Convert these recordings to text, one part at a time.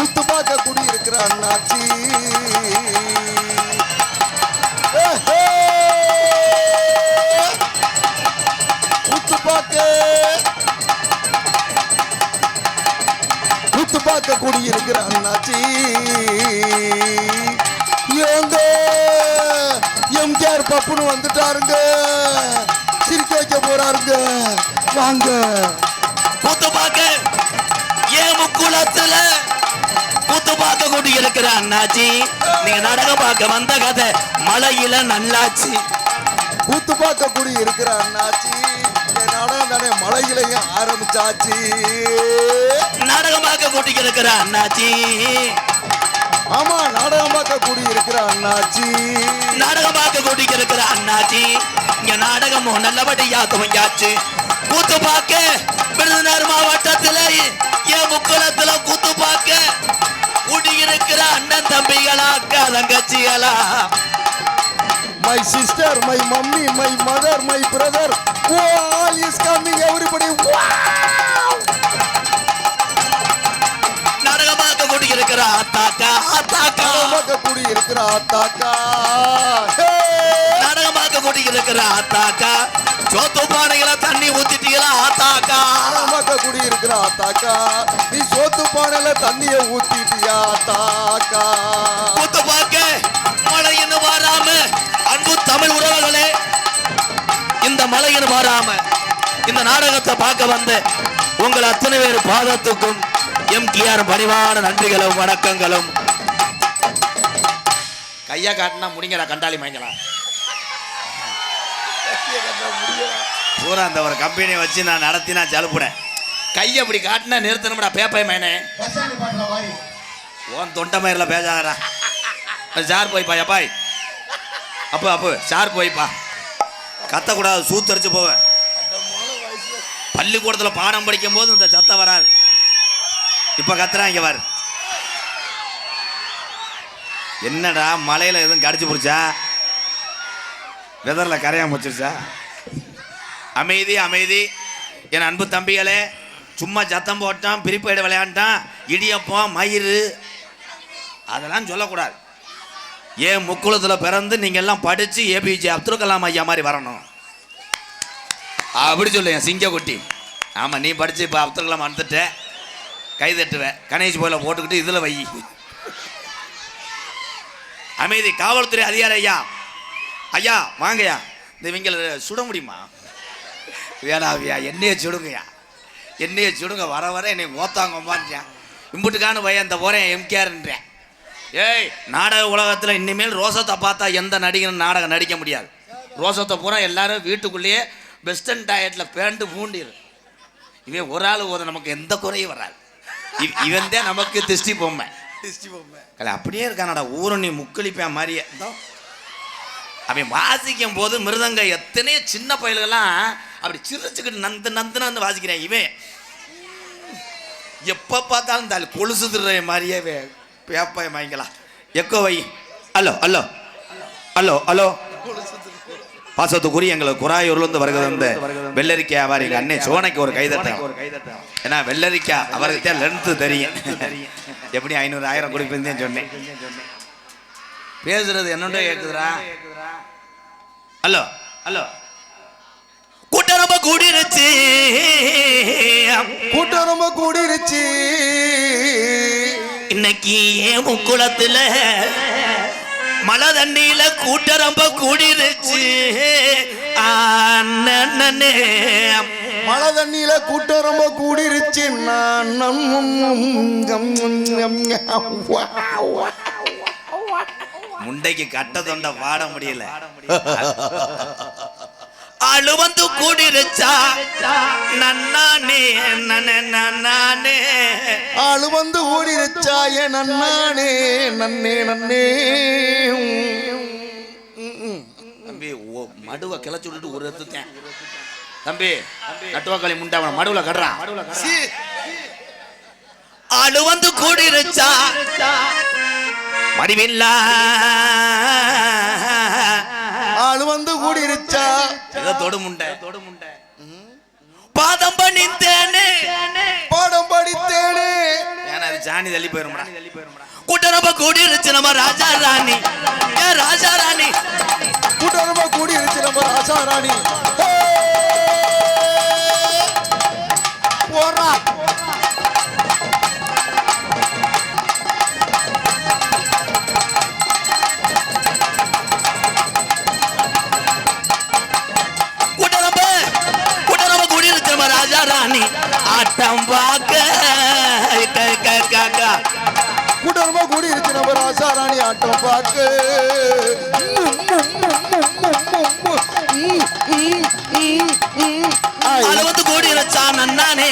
கூத்து பார்க்க குடி இருக்கிற அண்ணாச்சி. கூத்து பார்க்க கூத்து பார்க்க குடி இருக்கிற அண்ணாச்சி. ஏங்க எம்ஜிஆர் பப்புன்னு வந்துட்டாருங்க. சிரிக்க வைக்க போறாருங்க. வாங்க. கூத்து பார்க்க ஏன் முக்குளத்துல கூத்து பார்க்க கூட்டி இருக்கிற அண்ணாச்சி. நீங்க நாடகம் பார்க்க வந்த கதை மலையில நல்லாச்சு. கூத்து பார்க்க குடி இருக்கிற அண்ணாச்சி. நாடகம் தானே மலையிலையும் ஆரம்பிச்சாச்சு. நாடகம் பார்க்க கூட்டி இருக்கிற அண்ணாச்சி. ஆமா நாடகம் பார்க்க குடி இருக்கிற அண்ணாச்சி. நாடகம் பார்க்க கூட்டி இருக்கிற அண்ணாச்சி. இங்க நாடகமும் நல்லபடியா துவங்கியாச்சு. கூத்து பார்க்க விருதுநகர் மாவட்டத்துல என் முக்குளத்துல கூத்து பார்க்க கூட்டி இருக்கிற அண்ணன் தம்பிகளா அக்கா தங்கச்சிகளா my sister my mummy my mother my brother all is coming everybody நாடகம் பார்க்க கூட்டி இருக்கிற அத்தாக்கா அத்தாக்கா நாடகம் பார்க்க குடி இருக்கிற அத்தாக்கா ஹே! நாடகம் பார்க்க கூட்டி இருக்கிற அத்தாக்கா சோத்து பானைகளை தண்ணி ஊத்திட்டீங்களா அத்தாக்கா நாடகம் பார்க்க குடி இருக்கிற அத்தாக்கா நீ சோத்து பானையில தண்ணிய ஊத்திட்டியா அத்தாக்கா கூத்து பார்க்க மழைன்னு வராம அன்பு தமிழ் உறவுகளே இந்த மழைன்னு வராம இந்த நாடகத்தை பார்க்க வந்த உங்கள் அத்தனை பேர் பாதத்துக்கும் எம் கியார் பணிவான நன்றிகளும் வணக்கங்களும். கையா காட்டினா முடிங்கடா கண்டாளி மயங்கலாம். பூரா அந்த ஒரு கம்பெனியை வச்சு நான் நடத்தி நான் ஜலுப்புனேன். கையை அப்படி காட்டினா நிறுத்தணும்டா பேப்பை மேனே. ஓன் தொண்டை மயிரில் பேசாதடா சார் போய்ப்பா எப்பாய் அப்போ அப்போ சார் போய்ப்பா கத்தக்கூடாது சூத்தரிச்சு போவேன். பள்ளிக்கூடத்தில் பாடம் படிக்கும் போது இந்த சத்தம் வராது. இப்போ கத்துறான் இங்க பாரு. என்னடா மலையில் எதுவும் கடிச்சு பிடிச்சா? வெதரில் கரையாம வச்சிருச்சா? அமைதி அமைதி. என் அன்பு தம்பிகளே சும்மா சத்தம் போட்டான் பிரிப்பேடு விளையாண்டான் இடியப்பம் மயிறு. அதெல்லாம் சொல்லக்கூடாது. ஏன் முக்குளத்தில் பிறந்து நீங்கள் எல்லாம் படித்து ஏபிஜே அப்துல் கலாம் ஐயா மாதிரி வரணும். அப்படி சொல்லுங்க என் சிங்கக்குட்டி. ஆமாம் நீ படித்து இப்போ அப்துல் கலாம் வந்துட்ட. கை தட்டுவேன் கணேஷ் போயில போட்டுக்கிட்டு இதில் வை. அமைதி காவல்துறை அதிகாரி ஐயா. ஐயா வாங்கய்யா. இந்த இவங்களை சுட முடியுமா? வேணாவியா? என்னைய சுடுங்கய்யா. என்னைய சுடுங்க வர வர என்னை ஓத்தாங்கம்மான்றேன் இம்புட்டுக்கானு பையன் இந்த போகிறேன் எம்கேர்ன்றேன் ஏய் நாடக உலகத்தில் இனிமேல் ரோசத்தை பார்த்தா எந்த நடிகனும் நாடகம் நடிக்க முடியாது. ரோசத்தை பூரா எல்லாரும் வீட்டுக்குள்ளேயே வெஸ்டர்ன் டயட்டில் பேண்டு பூண்டிரு இவன் ஒரு ஆள் போதும் நமக்கு எந்த குறையும் வராது. இவ்- இவன் தான் நமக்கு திருஷ்டி பொம்மை. கலை அப்படியே இருக்கானடா ஊரணி முக்களிப்பேன் மாதிரியே. அவன் வாசிக்கும் போது மிருதங்க எத்தனையோ சின்ன பயல்கள்லாம் அப்படி சிரிச்சுக்கிட்டு நந்து நந்து நந்து வாசிக்கிறேன் இவன். எப்போ பார்த்தாலும் ஆள் கொலுசு திருற மாதிரியே பேப்பாய வாங்கிக்கலாம். எக்கோ வை. Hello hello. Hello hello. பாசத்துக்குரிய எங்களுக்கு குராயூர்லேருந்து வருகிறது வந்து வெள்ளரிக்கா வியாபாரி எங்கள் அண்ணன் சோனைக்கு ஒரு கைதட்ட ஏன்னா வெள்ளரிக்கா அவருக்கு தான் லென்த்து தெரியும். எப்படி ஐநூறு ஆயிரம் கொடுப்பேன்னு சொன்னேன். பேசுறது என்னோட கேக்குதுடா. Hello hello. கூட்டம் ரொம்ப கூடிருச்சு. கூட்டம் ரொம்ப கூடிருச்சு. இன்னைக்கு ஏன் முக்குளத்துல மழை தண்ணியில கூட்டம் ரொம்ப கூடிருச்சு? அண்ணனே. மழை தண்ணியில கூட்டம் ரொம்ப கூடிருச்சு. நான். முண்டைக்கு கட்ட தொண்டை பாட முடியல. அழு வந்து கூடிருச்சா? நன்னானே நனே நன்னானே. ஆளு வந்து ஓடிருச்சா என் நன்னானே நன்னே நன்னே. தம்பி மடுவை கிளச்சு விட்டுட்டு ஒரு எடுத்துட்டேன். தம்பி நட்டுவாக்களி முண்டை அவனை மடுவுல கடுறான் அழு வந்து கூடிருச்சா? மடிவில்லா. ஆளு வந்து கூடிருச்சா? ஏதோ தொடு முண்டை தொடு முண்டை பாதம் பண்ணித்தேனே பாடம் படித்தேனே ஏன்னா அது சாணி தள்ளி போயிரும்டா. கூட்டரப்ப கூடி இருந்துச்சு நம்ம ராஜா ராணி. ஏ ராஜா ராணி. கூட்டமா கூடி இருந்துச்சு நம்ம ராசாராணி போறா. கூட்டமா கூடி இருந்துச்சு நம்ம ராசாராணி ஆட்டம் பார்க்க வந்து கூடி இருச்சா நன்னானே.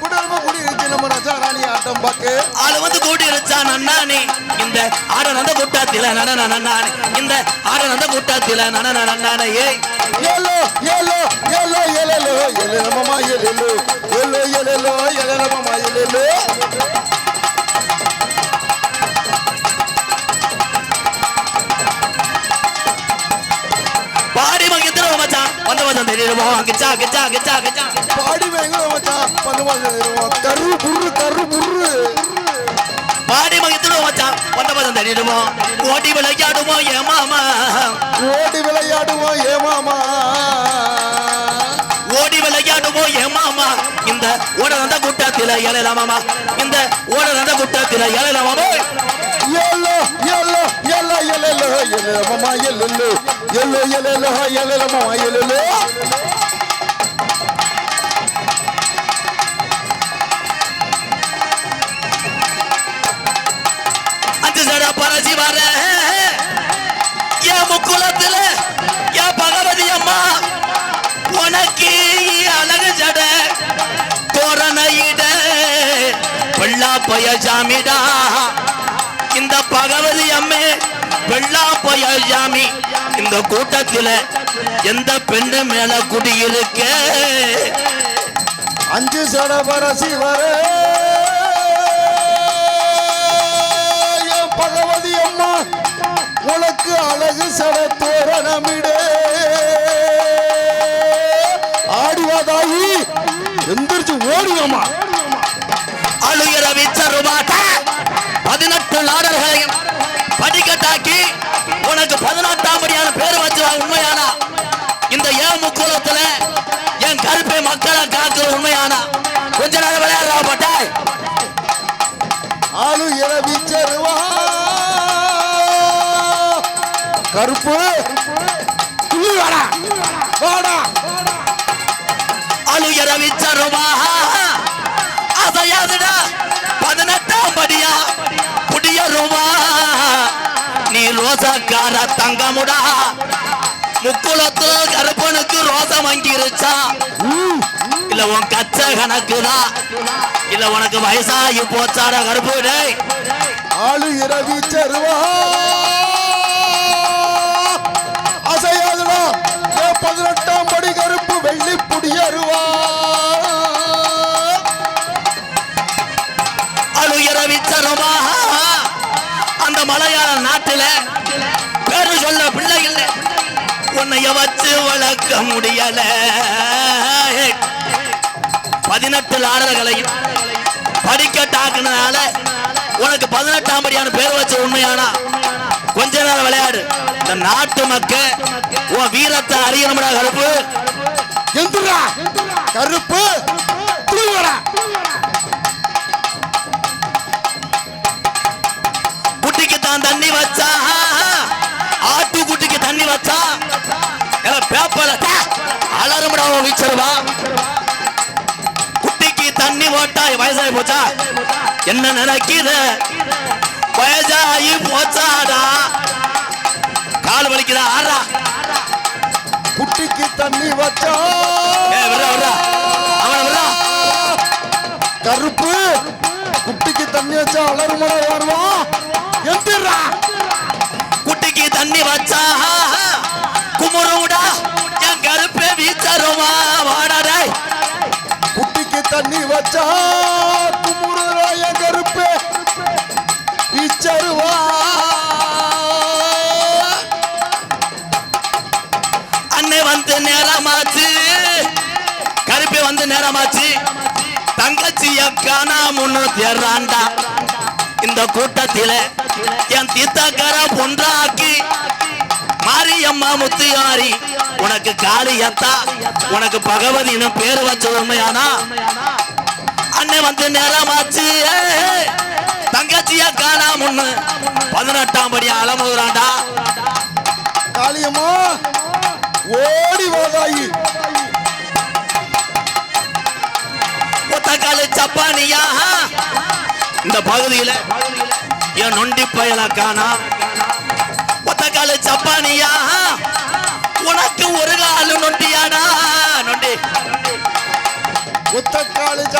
கூட்டமா கூடி நம்ம ராசாராணி ஆட்டம் பார்க்க வந்து கூடி இருச்சா நன்னானே. இந்த ஆட நந்த கூட்டத்தில நன்னானே. இந்த ஆட நந்த கூட்டத்தில நன நன்னானே. ஏய். எல்லோ எல்லோ எல்லோ எல்லோ எல்லோ மாமா எல்லோ எல்லோ எல்லோ எல்லோ மாமா எல்லோ தெரியுமோ கிச்சா கிச்சா கிச்சா கிச்சா பாடி வேங்க மச்சான் பண்ணு மச்சான் கரு புரு கரு புரு. பாடி மகிந்திர மச்சான் வந்த மச்சான் தெரியுமோ ஓடி விளையாடுமோ ஏ மாமா. ஓடி விளையாடுவோம் ஏ மாமா. ஓடி விளையாடுமோ ஏ மாமா. இந்த ஓட கூட்டத்தில எழல மாமா. இந்த ஓட கூட்டத்தில எல்லோ எல்லோ மாமா எல்லோ எல்லோ எல்லோ அஞ்சு சட பரசி வர. என் முக்குளத்துல என் பகவதி அம்மா உனக்கு அழகு தோரணையிட பய ஜாமிடா. இந்த பகவதி அம்மே வெள்ளா பய ஜாமி. இந்த கூட்டத்தில் எந்த பெண்ணு மேல குடியிருக்க அஞ்சு சட பரசி வர. பகவதி அம்மா உனக்கு அழகு சட தோரணமிடே. காக்குற உண்மையானா. கொஞ்ச நேரம் விளையாடுறா பட்டாய். ஆளு இரவி செருவா. கருப்பு. துள்ளி வாடா. வாடா. அழுகிற விச்சருமா அசையாதுடா பதினெட்டாம் படியா? குடியருமா நீ ரோசக்கார தங்கமுடா. முக்குளத்துல கருப்பனுக்கு ரோசம் வாங்கிருச்சா இல்ல உன் கச்ச கணக்குதான் இல்ல உனக்கு வயசாகி போச்சாடா கருப்பு டேய் ஆளு இரவி செருவா. அசையாதுடா. பதினெட்டாம் படி கருப்பு வெள்ளி புடியருவா அழுகிற விச்சரமா அந்த மலையாள நாட்டுல பேரு சொல்ல பிள்ளை இல்ல. உன்னைய வச்சு வளர்க்க முடியல. பதினெட்டு லாடர்களையும் படிக்கட்டாக்குனால உனக்கு பதினெட்டாம் படியான பேர் வச்ச உண்மையானா? கொஞ்ச நேரம் விளையாடு. இந்த நாட்டு மக்க உன் வீரத்தை அறியணும்டா கருப்பு. எந்திரா. கருப்பு. குட்டிக்கு தான் தண்ணி வச்சா ஆட்டு குட்டிக்கு தண்ணி வச்சா பேப்பர்ல அலறுமடா வீச்சருவா. குட்டிக்கு தண்ணி போட்டா வயசாகி போச்சா? என்ன நினைக்கிற வயசாகி போச்சாடா? கால் வலிக்குதா? ஆறா குட்டிக்கு தண்ணி வச்சா. கருப்பு. குட்டிக்கு தண்ணி வச்சா அலறுமடா வருவான் எந்திரா. குட்டிக்கு தண்ணி வச்சா? குமுறுடா. என் கருப்பே வீச்சருவா. வாடாடே குட்டிக்கு தண்ணி வச்சா குமுறாய கருப்பு. இச்சருவா. அன்னை வந்து நேரமாச்சு. கருப்பே வந்து நேரமாச்சு. தங்கச்சிய காணாமுன்னு தேர்றாண்டா இந்த கூட்டத்தில என் தீத்தக்கார பொன்றாக்கி மாரியம்மா முத்தியாரி உனக்கு காளியத்தா உனக்கு பகவதினு பேர் வச்ச உண்மையானா? அண்ணன் வந்து நேரமாச்சு. ஏய், தங்கச்சிய காணாமுன்னு பதினெட்டாம் படி அலமுறாண்டா காளியம்மா ஓடி வாதாயி ஒத்தக்காலு சப்பானியா? இந்த பகுதியில என் நொண்டி பயல காணா.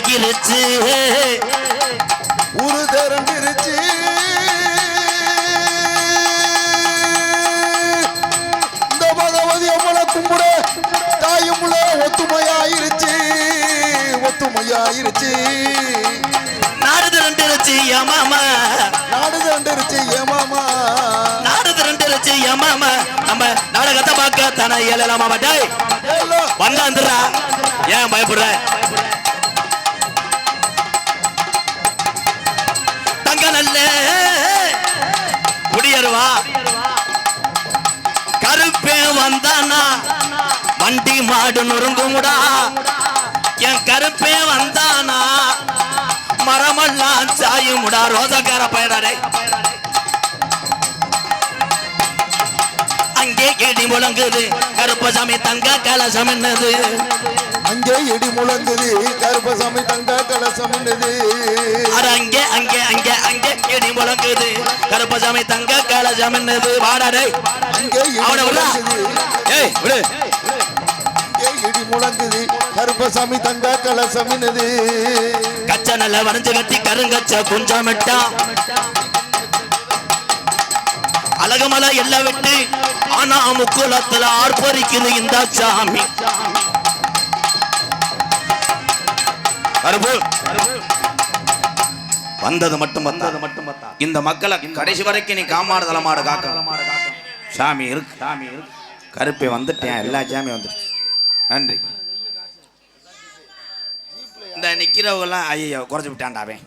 ஆகிருச்சு ஒரு திரண்டிருச்சு இந்த பகவதி அம்மனை கும்பிடு தாயுமுள்ள ஒத்துமையாயிருச்சு. ஒத்துமையாயிருச்சு. நாடு திரண்டிருச்சு ஏமாமா நாடு திரண்டிருச்சு ஏமாமா நாடு திரண்டிருச்சு ஏமாமா நம்ம நாடகத்தை பார்க்க தானே ஏழலாமா டேய் ஏலோ, வந்தாந்துடா. ஏன் பயப்படுற? தங்க குடியருவா கருப்பே வந்தானா? வண்டி மாடு நொறுங்குமுடா. என் கருப்பே வந்தானா? மரமெல்லாம் சாயுமுடா. ரோசக்கார பயடாரே அங்கே இடி முழங்குது. கருப்பசாமி தங்க கலசம் என்னது? அங்கே இடி முழங்குது. கருப்பசாமி தங்க கலசம் என்னது? முழங்குது கருப்பசாமி தங்க கலசம் என்னது? வாடாடே அவனை விடா. ஏய் விடு. இடி முழங்குது. கருப்பசாமி தங்க கலசம் என்னது? கச்ச நல்ல வரைஞ்சு கட்டி கருங்கச்ச குஞ்சமிட்டா. அழகுமலை எல்லாம் விட்டு ஆனா முக்குளத்துல ஆர்ப்பரிக்குது இந்த சாமி. கருப்பு. வந்தது மட்டும் வந்தது மட்டும் இந்த மக்களை கடைசி வரைக்கும் நீ காமாடு தலைமாடு காக்க. சாமி இருக்கு. சாமி இருக்கு. கருப்பை வந்துட்டேன். எல்லா சாமி வந்துருச்சு. நன்றி. இந்த நிக்கிறவங்க எல்லாம் ஐயோ குறைச்சு விட்டான்டா அவன்.